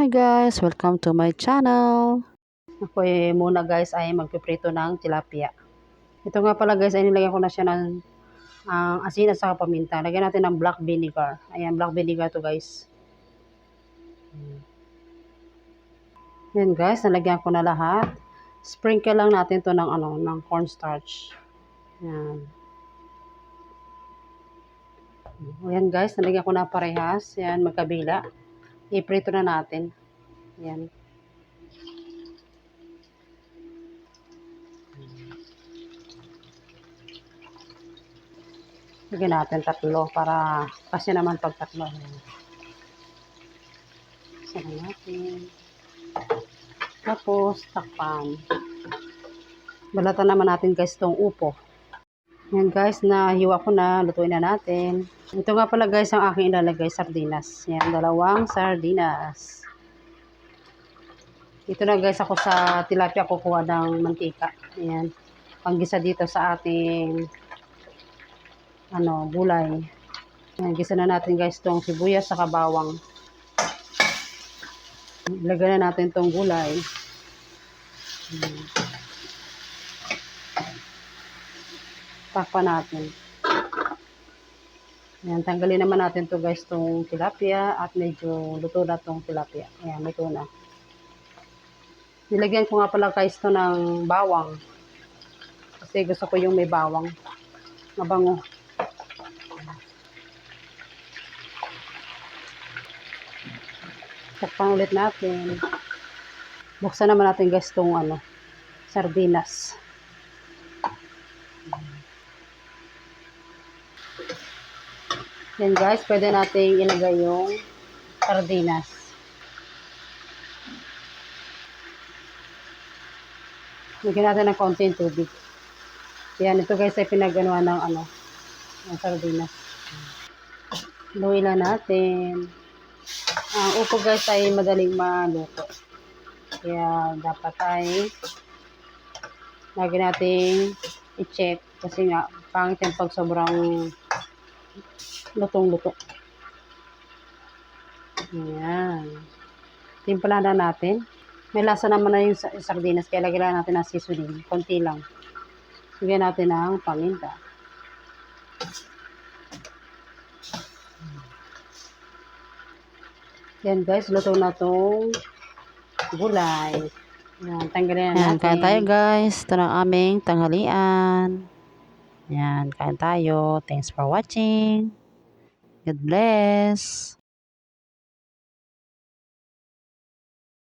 Hi guys, welcome to my channel. Ako eh, muna guys ay magpiprito ng tilapia. Ito nga pala guys ay nilagyan ko na siya ng ang asin at saka paminta. Lagyan natin ng black vinegar. Ayan, black vinegar to guys. Yan guys, nalagyan ko na lahat. Sprinkle lang natin to ng ano, ng cornstarch. Yan. Ayan guys, nalagyan ko na parehas. Yan, magkabila. Iprito na natin. Yan. Lagyan natin tatlo para kasi naman pag tatlo. Na natin. Tapos, takpan. Balatan naman natin guys itong upo. Yan guys, nahiwa ko na. Lutuin na natin. Ito nga pala guys ang aking ilalagay sardinas. Yan, dalawang sardinas. Ito na guys ako sa tilapia kukuha ng mantika. Yan. Panggisa dito sa ating ano, gulay. Yan, gisa na natin guys tong sibuyas sa bawang. Ilagay na natin tong gulay. Yan. Takpan natin. Ayan, tanggalin naman natin to guys, tong tilapia at medyo luto na tong tilapia. Ayan, luto na. Nilagyan ko nga pala guys to ng bawang. Kasi gusto ko yung may bawang. Mabango. Takpan ulit natin. Buksan naman natin guys tong ano, sardinas. Yan guys, pwede nating ilagay yung sardinas. Lagyan natin ng konting tubig. Yan, ito guys ay pinagawa ng ano, ng sardinas. Luwi lang natin. Ang upo guys ay madaling maluto. Kaya dapat ay lagi nating i-check kasi nga pangit yung pag sobrang lutong-luto. Ayan. Timpla na natin. May lasa naman na yung sa- sardinas, kaya lagyan natin ng seasoning. Konti lang. Lagyan natin ng paminta. Yan guys, luto na tong gulay. Yan, tanggalin na natin. kain tayo guys. Ito na aming tanghalian. Ayan, kain tayo. Thanks for watching. God bless.